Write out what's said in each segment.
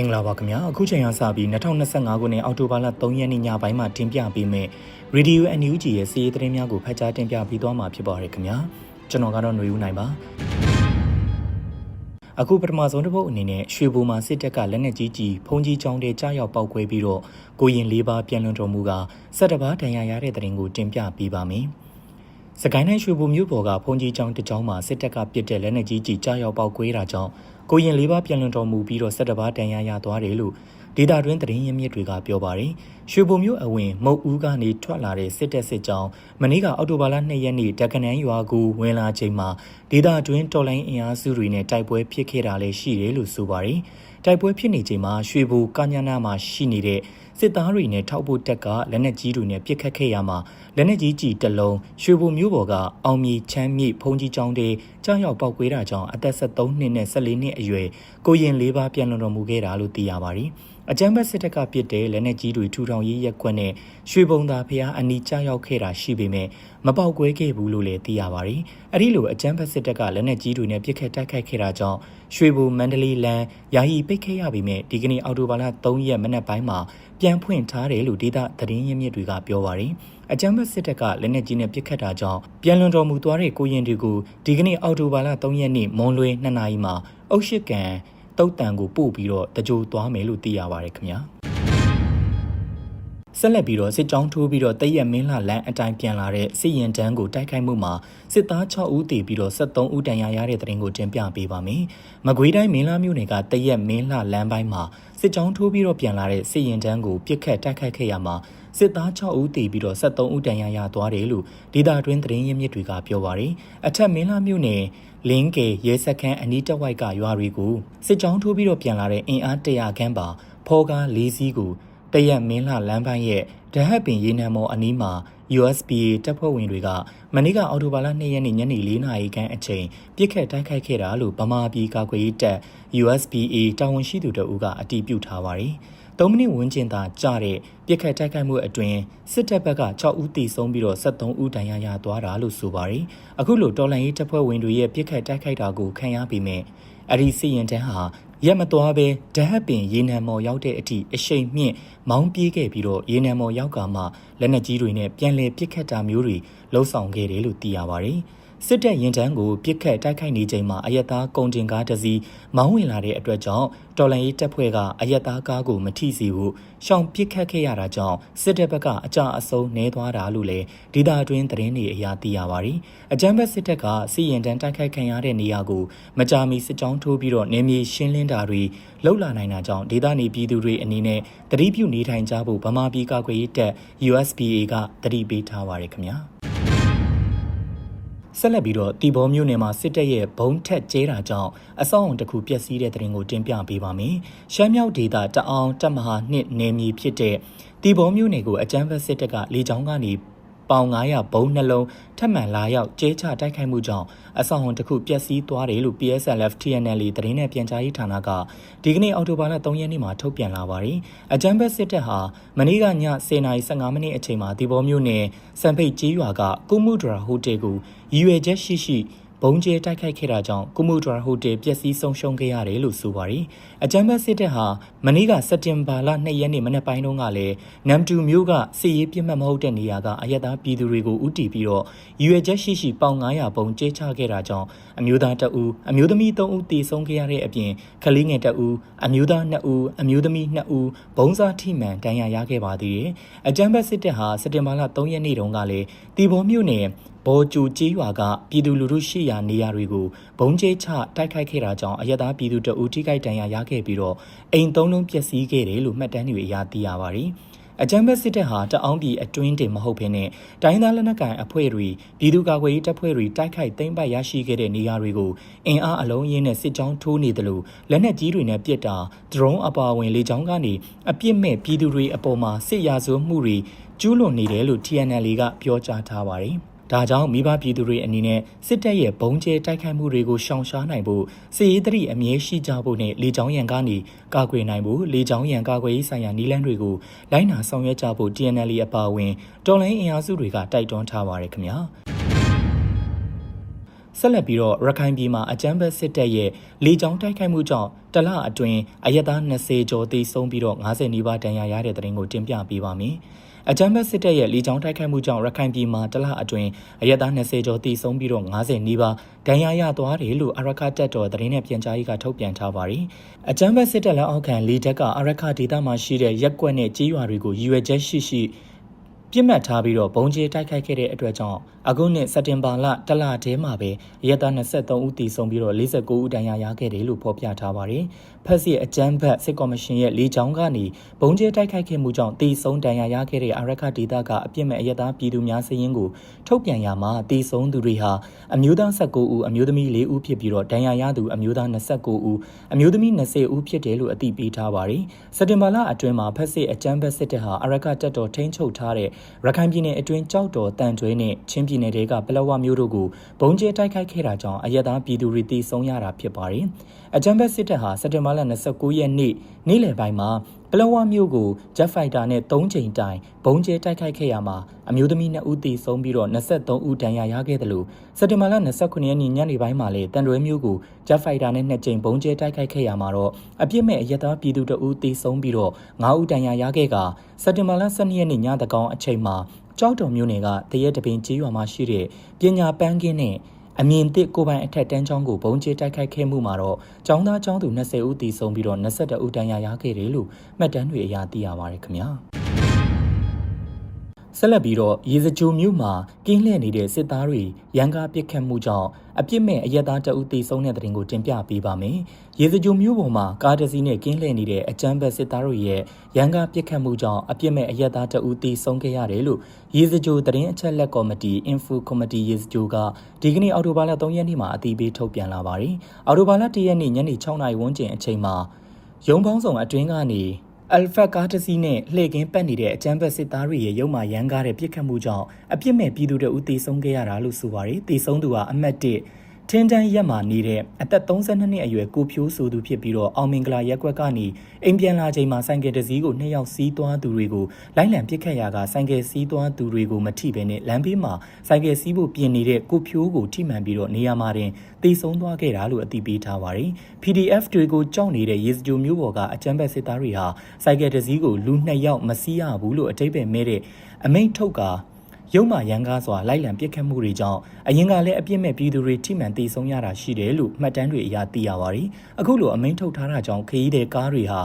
င်္ဂလာပါခင်ဗျာအခုချိန်ကစပြီး2025ခုနှစ်အောက်တိုဘာလ3ရက်နေ့ညပိုင်းမှာတင်ပြပေးမယ့် Radio NUG ရဲ့စီးရီးသတင်းများကိုဖတ်ကြားတင်ပြပေးသွားမှာဖြစ်ပါရယ်ခင်ဗျာကျွန်တော်ကတော့ຫນွေဦးနိုင်ပါအခုပထမဆုံးတစ်ပုတ်အနေနဲ့ရွှေဘိုမှာစစ်တပ်ကလက်နက်ကြီးကြီးဖုံးကြီးချောင်းတဲ့ကြားရောက်ပောက်ကွဲပြီးတော့ကိုရင်လေးပါးပြန်လွန်တော်မူကစက်တဘာဒဏ်ရာရတဲ့တဲ့ရင်ကိုတင်ပြပေးပါမယ်စကိုင်းတိုင်းရွှေဘိုမြို့ပေါ်ကဖုန်ကြီးကျောင်းတစ်ကျောင်းမှာစစ်တပ်ကပစ်တဲ့လက်နက်ကြီးကြီးကြားရောက်ပောက်ကွဲတာကြောင့် ကိုရင်လေးပါးပြန်လွန်တော်မူပြီးတော့ဆက်တပါးတန်ရာရသွားတယ်လို့ဒေတာတွင်းသတင်းရင်းမြစ်တွေကပြောပါတယ်။ရွှေဘုံမြို့အဝင်မုတ်ဦးကနေထွက်လာတဲ့စစ်တပ်စစ်ကြောင်းမနေ့ကအောက်တိုဘာလ2ရက်နေ့တက္ကနန်းရွာကူဝင်လာချိန်မှာဒေတာတွင်းတော်လိုင်းအင်အားစုတွေနဲ့တိုက်ပွဲဖြစ်ခဲ့တာလည်းရှိတယ်လို့ဆိုပါတယ်။တိုက်ပွဲဖြစ်နေချိန်မှာရွှေဘိုကညနာမှာရှိနေတဲ့ စစ်သားတွေနဲ့ထောက်ဖို့တက်ကလက်နက်ကြီးတွေနဲ့ပစ်ခတ်ခဲ့ရမှာလက်နက်ကြီးကြီးတစ်လုံးရွှေဘုံမျိုးပေါ်ကအောင်မြေချမ်းမြေဖုန်ကြီးကျောင်းတွေကြောက်ရောက်ပောက်ကွေးတာကြောင့်အသက်73နှစ်နဲ့14နှစ်အရွယ်ကိုရင်လေးပါးပြန်လွန်တော်မူခဲ့တာလို့သိရပါတယ်။အကြမ်းဖက်စစ်တပ်ကပစ်တဲ့လက်နက်ကြီးတွေထူထောင်ရေးရက်ကွက်နဲ့ရွှေဘုံသာဖျားအနီးကြောက်ရောက်ခဲ့တာရှိပေမဲ့မပေါက်ကွဲခဲ့ဘူးလို့လည်းသိရပါတယ်။အဲဒီလိုအကြမ်းဖက်စစ်တပ်ကလက်နက်ကြီးတွေနဲ့ပစ်ခတ်တိုက်ခိုက်ခဲ့တာကြောင့်ရွှေဘုံမန္တလေးလမ်းယာယီပိတ်ခဲ့ရပေမဲ့ဒီကနေ့အောက်တိုဘာလ3ရက်မနက်ပိုင်းမှာပြန်ဖွင့်ထားတယ်လို့ဒေသသတင်းရင်းမြစ်တွေကပြောပါတယ်။အကြမ်းဖက်စစ်တပ်ကလက်နက်ကြီးနဲ့ပစ်ခတ်တာကြောင့်ပြန်လွန်တော်မူသွားတဲ့ကိုရင်တွေကိုဒီကနေ့အောက်တိုဘာလ3ရက်နေ့မွန်လွဲ2နာရီမှာအုတ်ရှိကန်တုတ်တန်ကိုပို့ပြီးတော့တကြိုသွားမယ်လို့သိရပါတယ်ခင်ဗျာ ဆက်လက်ပြီးတော့စစ်ကြောင်းထိုးပြီးတော့တရက်မင်းလာလန်အတိုင်းပြန်လာတဲ့စစ်ရင်တန်းကိုတိုက်ခိုက်မှုမှာစစ်သား6ဦးတေပြီးတော့73ဦးတန်ရာရတဲ့တဲ့ရင်ကိုတင်ပြပေးပါမယ်။မကွေးတိုင်းမင်းလာမြို့နယ်ကတရက်မင်းလာလန်ပိုင်းမှာစစ်ကြောင်းထိုးပြီးတော့ပြန်လာတဲ့စစ်ရင်တန်းကိုပြစ်ခတ်တိုက်ခိုက်ခဲ့ရမှာစစ်သား6ဦးတေပြီးတော့73ဦးတန်ရာရသွားတယ်လို့ဒေတာတွင်းသတင်းရင်းမြစ်တွေကပြောပါရယ်အထက်မင်းလာမြို့နယ်လင်းကေရဲစခန်းအနီးတစ်ဝိုက်ကရွာတွေကိုစစ်ကြောင်းထိုးပြီးတော့ပြန်လာတဲ့အင်အားတရာခန့်ပါဖောကား၄စီးကို တရက်မင်းလှလမ်းပိုင်းရဲ့ဒဟတ်ပင်ရေနံမော်အနီးမှာ USPA တပ်ဖွဲ့ဝင်တွေကမနေ့ကအော်တိုဘာလ2ရက်နေ့ညနေ4နာရီခန့်အချိန်ပြစ်ခတ်တိုက်ခိုက်ခဲ့တာလို့ဗမာပြည်ကာကွယ်ရေးတပ် USPA တာဝန်ရှိသူတို့ကအတည်ပြုထားပါတယ်။3မိနစ်ဝန်းကျင်သာကြာတဲ့ပြစ်ခတ်တိုက်ခိုက်မှုအတွင်းစစ်တပ်ဘက်က6ဦးသေဆုံးပြီးတော့73ဦးဒဏ်ရာရသွားတာလို့ဆိုပါတယ်။အခုလိုတော်လှန်ရေးတပ်ဖွဲ့ဝင်တွေရဲ့ပြစ်ခတ်တိုက်ခိုက်တာကိုခံရပြီးမြဲအဲ့ဒီစီရင်တန်းဟာ ရက်မသွားပဲဓဟတ်ပင်ရေနံမော်ရောက်တဲ့အထိအရှိန်မြင့်မောင်းပြေးခဲ့ပြီးတော့ရေနံမော်ရောက်ကမှလက်နက်ကြီးတွေနဲ့ပြန်လည်ပစ်ခတ်တာမျိုးတွေလှုံ့ဆော်ခဲ့တယ်လို့သိရပါတယ်။ စစ်တပ်ရင်တန်းကိုပြစ်ခတ်တိုက်ခိုက်နေချိန်မှာအယက်သားကုန်တင်ကားတစ်စီးမောင်းဝင်လာတဲ့အတွက်ကြောင့်တော်လန်ရေးတပ်ဖွဲ့ကအယက်သားကားကိုမထိစေဘူးရှောင်ပြစ်ခတ်ခဲ့ရတာကြောင့်စစ်တပ်ဘက်ကအကြအဆုံးနှဲသွားတာလို့လည်းဒေတာတွင်းသတင်းတွေအရသိရပါတယ်။အကြမ်းဖက်စစ်တပ်ကစီရင်တန်းတိုက်ခိုက်ခံရတဲ့နေရာကိုမကြာမီစစ်ကြောင်းထိုးပြီးတော့နေမြေရှင်းလင်းတာတွေလှုပ်လာနိုင်တာကြောင့်ဒေသနေပြည်သူတွေအနေနဲ့တတိပြုနေထိုင်ကြဖို့ဗမာပြည်ကာကွယ်ရေးတပ် USPA ကတတိပေးထားပါရခင်ဗျာ။ ဆက်လက်ပြီးတော့တီဘောမျိုးနယ်မှာစစ်တပ်ရဲ့ဘုံထက်ကျဲတာကြောင့်အဆောက်အုံတစ်ခုပျက်စီးတဲ့တဲ့ရင်ကိုတင်ပြပေးပါမယ်။ရှမ်းမြောက်ဒေသတအောင်တပ်မဟာနှစ်နယ်မြေဖြစ်တဲ့တီဘောမျိုးနယ်ကိုအကြမ်းဖက်စစ်တပ်ကလေကြောင်းကနေ ပေါင်900ဘုံနှလုံးထပ်မံလာရောက်ကျဲချတိုက်ခိုက်မှုကြောင့်အဆောင်ဟွန်တစ်ခုပျက်စီးသွားတယ်လို့ PSLF TNL သတင်းနဲ့ပြန်ကြားရေးဌာနကဒီကနေ့အောက်တိုဘာလ3ရက်နေ့မှာထုတ်ပြန်လာပါတယ်။အကြမ်းဖက်စစ်တပ်ဟာမနေ့ကည10:15မိနစ်အချိန်မှာဒီဘောမျိုးနယ်စံဖိတ်ကျေးရွာကကုမှုဒရာဟိုတယ်ကိုရည်ရွယ်ချက်ရှိရှိ ဘုံကျဲတိုက်ခိုက်ခဲ့တာကြောင့်ကုမှုဒရာဟိုတယ်ပျက်စီးဆုံးရှုံးခဲ့ရတယ်လို့ဆိုပါတယ်။အကြမ်းဖက်စစ်တပ်ဟာမနေ့ကစက်တင်ဘာလ2ရက်နေ့မနက်ပိုင်းတုန်းကလည်းနမ်တူမျိုးကစစ်ရေးပြစ်မှတ်မဟုတ်တဲ့နေရာကအရက်သားပြည်သူတွေကိုဥတီပြီးတော့ရွေချက်ရှိရှိပေါင်900ဘုံကျဲချခဲ့တာကြောင့်အမျိုးသား2ဦးအမျိုးသမီး3ဦးတေဆုံးခဲ့ရတဲ့အပြင်ကလေးငယ်2ဦးအမျိုးသား2ဦးအမျိုးသမီး2ဦးဘုံစားထိမှန်ဒဏ်ရာရခဲ့ပါသေးတယ်။အကြမ်းဖက်စစ်တပ်ဟာစက်တင်ဘာလ3ရက်နေ့တုန်းကလည်းတီဘောမြို့နယ် ဘော်ကျူကြီးရွာကပြည်သူလူထုရှိရာနေရာတွေကိုဘုံကျဲချတိုက်ခိုက်ခဲ့တာကြောင့်အရသာပြည်သူတအူထိခိုက်ဒဏ်ရာရခဲ့ပြီးတော့အိမ်သုံးလုံးပျက်စီးခဲ့တယ်လို့မှတ်တမ်းတွေအရသိရပါတယ်။အကြမ်းဖက်စစ်တပ်ဟာတအောင်းပြည်အတွင်းတင်မဟုတ်ဘဲနဲ့တိုင်းသားလက်နက်ကိုင်အဖွဲ့တွေပြည်သူ့ကာကွယ်ရေးတပ်ဖွဲ့တွေတိုက်ခိုက်သိမ်းပိုက်ရရှိခဲ့တဲ့နေရာတွေကိုအင်အားအလုံးရင်းနဲ့စစ်ကြောင်းထိုးနေတယ်လို့လက်နက်ကြီးတွေနဲ့ပစ်တာဒရုန်းအပါအဝင်လေကြောင်းကနေအပြစ်မဲ့ပြည်သူတွေအပေါ်မှာစစ်ရာဇဝမှုတွေကျူးလွန်နေတယ်လို့ TNL ကပြောကြားထားပါတယ်။ ဒါကြောင့်မိဘပြည်သူတွေအနေနဲ့စစ်တပ်ရဲ့ဘုံကျဲတိုက်ခိုက်မှုတွေကိုရှောင်ရှားနိုင်ဖို့စစ်ရေးတရိအမြဲရှိကြဖို့နဲ့လေကြောင်းရန်ကနေကာကွယ်နိုင်ဖို့လေကြောင်းရန်ကာကွယ်ရေးဆိုင်ရာနည်းလမ်းတွေကိုလိုက်နာဆောင်ရွက်ကြဖို့ TNL အပါအဝင်တော်လိုင်းအင်အားစုတွေကတိုက်တွန်းထားပါတယ်ခင်ဗျာ။ဆက်လက်ပြီးတော့ရခိုင်ပြည်မှာအကြမ်းဖက်စစ်တပ်ရဲ့လေကြောင်းတိုက်ခိုက်မှုကြောင့်တလအတွင်းအရက်သား20ကျော်သေဆုံးပြီးတော့90နီးပါးဒဏ်ရာရတဲ့တဲ့ရင်ကိုတင်ပြပေးပါမယ်။ အကြမ်းဖက်စစ်တပ်ရဲ့လေကြောင်းတိုက်ခိုက်မှုကြောင့်ရခိုင်ပြည်မှာတလအတွင်းအရက်သား20ကျော်သေဆုံးပြီးတော့90နီးပါးဒဏ်ရာရသွားတယ်လို့အရခတက်တော်သတင်းနဲ့ပြန်ကြားရေးကထုတ်ပြန်ထားပါတယ်။အကြမ်းဖက်စစ်တပ်လက်အောက်ခံလေတပ်ကအရခဒေသမှာရှိတဲ့ရက်ကွက်နဲ့ကြေးရွာတွေကိုရည်ရွယ်ချက်ရှိရှိ ပြစ်မှတ်ထားပြီးတော့ဘုံကျဲတိုက်ခိုက်ခဲ့တဲ့အတွက်ကြောင့်အခုနှစ်စက်တင်ဘာလတလတည်းမှာပဲရက်သား23ဦးတည်ဆုံးပြီးတော့49ဦးဒဏ်ရာရခဲ့တယ်လို့ဖော်ပြထားပါတယ်။ဖက်စီအကြမ်းဖက်စစ်ကော်မရှင်ရဲ့လေကြောင်းကနေဘုံကျဲတိုက်ခိုက်ခဲ့မှုကြောင့်တည်ဆုံးဒဏ်ရာရခဲ့တဲ့အာရခဒေသကအပြစ်မဲ့အရက်သားပြည်သူများစည်ရင်းကိုထုတ်ပြန်ရမှာတည်ဆုံးသူတွေဟာအမျိုးသား19ဦးအမျိုးသမီး4ဦးဖြစ်ပြီးတော့ဒဏ်ရာရသူအမျိုးသား29ဦးအမျိုးသမီး20ဦးဖြစ်တယ်လို့အသိပေးထားပါတယ်။စက်တင်ဘာလအတွင်းမှာဖက်စီအကြမ်းဖက်စစ်တပ်ဟာအာရခတပ်တော်ထိန်းချုပ်ထားတဲ့ရခိုင်ပြည်နယ်အတွင်းကြောက်တော်တန်ကျွဲနဲ့ချင်းပြည်နယ်တွေကပလောဝမျိုးတို့ကိုဘုံကျဲတိုက်ခိုက်ခဲ့တာကြောင့်အရက်သားပြည်သူတွေတည်ဆုံးရတာဖြစ်ပါတယ်။အကြမ်းဖက်စစ်တပ်ဟာစက်တင်ဘာလ29ရက်နေ့နေ့လယ်ပိုင်းမှာ ပလောဝမျိုးကိုဂျက်ဖိုက်တာနဲ့3ချိန်တိုင်ဘုံကျဲတိုက်ခိုက်ခဲ့ရမှာအမျိုးသမီး2ဦးတည်ဆုံးပြီးတော့23ဦးဒဏ်ရာရခဲ့တယ်လို့စက်တင်ဘာလ29ရက်နေ့ညနေပိုင်းမှာလေတန်ရွဲမျိုးကိုဂျက်ဖိုက်တာနဲ့2ချိန်ဘုံကျဲတိုက်ခိုက်ခဲ့ရမှာတော့အပြစ်မဲ့အရက်သားပြည်သူ2ဦးတည်ဆုံးပြီးတော့9ဦးဒဏ်ရာရခဲ့ကစက်တင်ဘာလ12ရက်နေ့ညတကောင်အချိန်မှာကြောက်တော်မျိုးနယ်ကတရက်တပင်ကြီးရွာမှာရှိတဲ့ပညာပန်းကင်းနဲ့ အမြင်သစ်ကိုပိုင်အထက်တန်းချောင်းကိုဘုံကျဲတိုက်ခိုက်ခဲ့မှုမှာတော့ចောင်းသားចောင်းသူ20ဦးတည်ဆုံးပြီးတော့22ဦးတန်းရာရခဲ့တယ်လို့မှတ်တမ်းတွေအရသိရပါတယ်ခင်ဗျာ ဆက်လက်ပြီးတော့ရေစကြိုမြို့မှာကင်းလှည့်နေတဲ့စစ်သားတွေရန်ကားပစ်ခတ်မှုကြောင့်အပြစ်မဲ့အရက်သားတအုပ်သေဆုံးတဲ့တဲ့တင်ကိုတင်ပြပေးပါမယ်။ရေစကြိုမြို့ပေါ်မှာကားတစ်စီးနဲ့ကင်းလှည့်နေတဲ့အကြမ်းဖက်စစ်သားတို့ရဲ့ရန်ကားပစ်ခတ်မှုကြောင့်အပြစ်မဲ့အရက်သားတအုပ်သေဆုံးခဲ့ရတယ်လို့ရေစကြိုသတင်းအချက်လက်ကော်မတီ Info Committee ရေစကြိုကဒီကနေ့အော်တိုဘာလ3ရက်နေ့မှာအတည်ပြုထုတ်ပြန်လာပါတယ်။အော်တိုဘာလ1ရက်နေ့ညနေ6နာရီဝန်းကျင်အချိန်မှာရုံပေါင်းဆောင်အတွင်းကနေ အယ်ဖက်ကားတစ်စီးနဲ့လှည့်ကင်းပတ်နေတဲ့အကြမ်းဖက်စစ်သားတွေရဲ့ရုံမာရန်ကားတဲ့ပြစ်ခတ်မှုကြောင့်အပြစ်မဲ့ပြည်သူတွေဦးသေဆုံးခဲ့ရတာလို့ဆိုပါတယ်။သေဆုံးသူကအမတ်1 ထင်းတန်းရက်မှာနေတဲ့အသက်32နှစ်အရွယ်ကိုဖြိုးဆိုသူဖြစ်ပြီးတော့အောင်မင်္ဂလာရက်ကွက်ကနေအိမ်ပြန်လာချိန်မှာဆိုင်ကယ်တစ်စီးကိုနှစ်ယောက်စီးသွားသူတွေကိုလိုက်လံပစ်ခတ်ရာကဆိုင်ကယ်စီးသွားသူတွေကိုမထိဘဲနဲ့လမ်းဘေးမှာဆိုင်ကယ်စီးဖို့ပြင်နေတဲ့ကိုဖြိုးကိုထိမှန်ပြီးတော့နေရာမှာတင်တေဆုံးသွားခဲ့တာလို့အသိပေးထားပါတယ်။ PDF တွေကိုကြောက်နေတဲ့ရေစကြိုမျိုးပေါ်ကအကြမ်းဖက်စစ်သားတွေဟာဆိုင်ကယ်တစ်စီးကိုလူနှစ်ယောက်မစီးရဘူးလို့အထိပ္ပယ်မဲ့တဲ့အမိန့်ထုတ်ကာ ရုံမာရန်ကားစွာလိုက်လံပစ်ခတ်မှုတွေကြောင့်အရင်ကလည်းအပြစ်မဲ့ပြည်သူတွေထိမှန်တေဆုံးရတာရှိတယ်လို့မှတ်တမ်းတွေအရသိရပါတယ်။အခုလိုအမိန့်ထုတ်ထားတာကြောင့်ခရီးသည်ကားတွေဟာ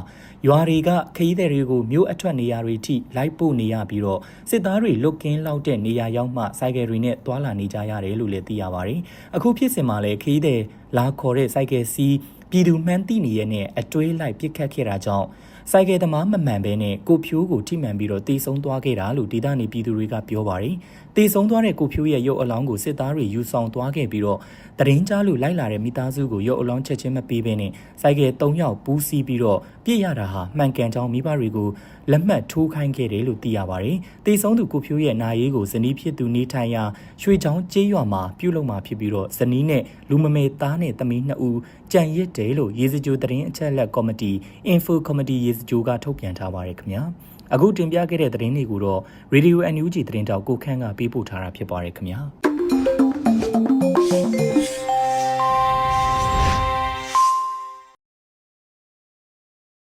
ရွာတွေကခရီးသည်တွေကိုမြို့အထွက်နေရာတွေထိလိုက်ပို့နေရပြီးတော့စစ်သားတွေလွတ်ကင်းလောက်တဲ့နေရာရောက်မှစိုက်ကယ်တွေနဲ့တွာလာနေကြရတယ်လို့လည်းသိရပါတယ်။အခုဖြစ်စဉ်မှာလည်းခရီးသည်လာခေါ်တဲ့စိုက်ကယ်စီးပြည်သူမှန်းသိနေရတဲ့အတွေးလိုက်ပြစ်ခတ်ခဲ့တာကြောင့် စိုက်ကယ်သမားမမှန်ဘဲနဲ့ကိုဖြိုးကိုထိမှန်ပြီးတော့တေဆုံးသွားခဲ့တာလို့ဒေသနေပြည်သူတွေကပြောပါတယ်။တေဆုံးသွားတဲ့ကိုဖြိုးရဲ့ရုပ်အလောင်းကိုစစ်သားတွေယူဆောင်သွားခဲ့ပြီးတော့တရင်ကြားလူလိုက်လာတဲ့မိသားစုကိုရုပ်အလောင်းချက်ချင်းမပေးဘဲနဲ့စိုက်ကယ်၃ယောက်ပူးစီးပြီးတော့ပြစ်ရတာဟာမှန်ကန်ကြောင်းမိဘတွေကိုလက်မှတ်ထိုးခိုင်းခဲ့တယ်လို့သိရပါတယ်။တေဆုံးသူကိုဖြိုးရဲ့နာရေးကိုဇနီးဖြစ်သူနေထိုင်ရာရွှေချောင်းကျေးရွာမှာပြုလုပ်မှာဖြစ်ပြီးတော့ဇနီးနဲ့လူမမေသားနဲ့သမီးနှစ်ဦး ကြံရစ်တယ်လို့ရေစကြိုသတင်းအချက်အလက်ကော်မတီ Info Committee ရေစကြိုကထုတ်ပြန်ထားပါတယ်ခင်ဗျာအခုတင်ပြခဲ့တဲ့သတင်းတွေကိုတော့ Radio NUG သတင်းတောက်ကိုခန့်ကပေးပို့ထားတာဖြစ်ပါတယ်ခင်ဗျာ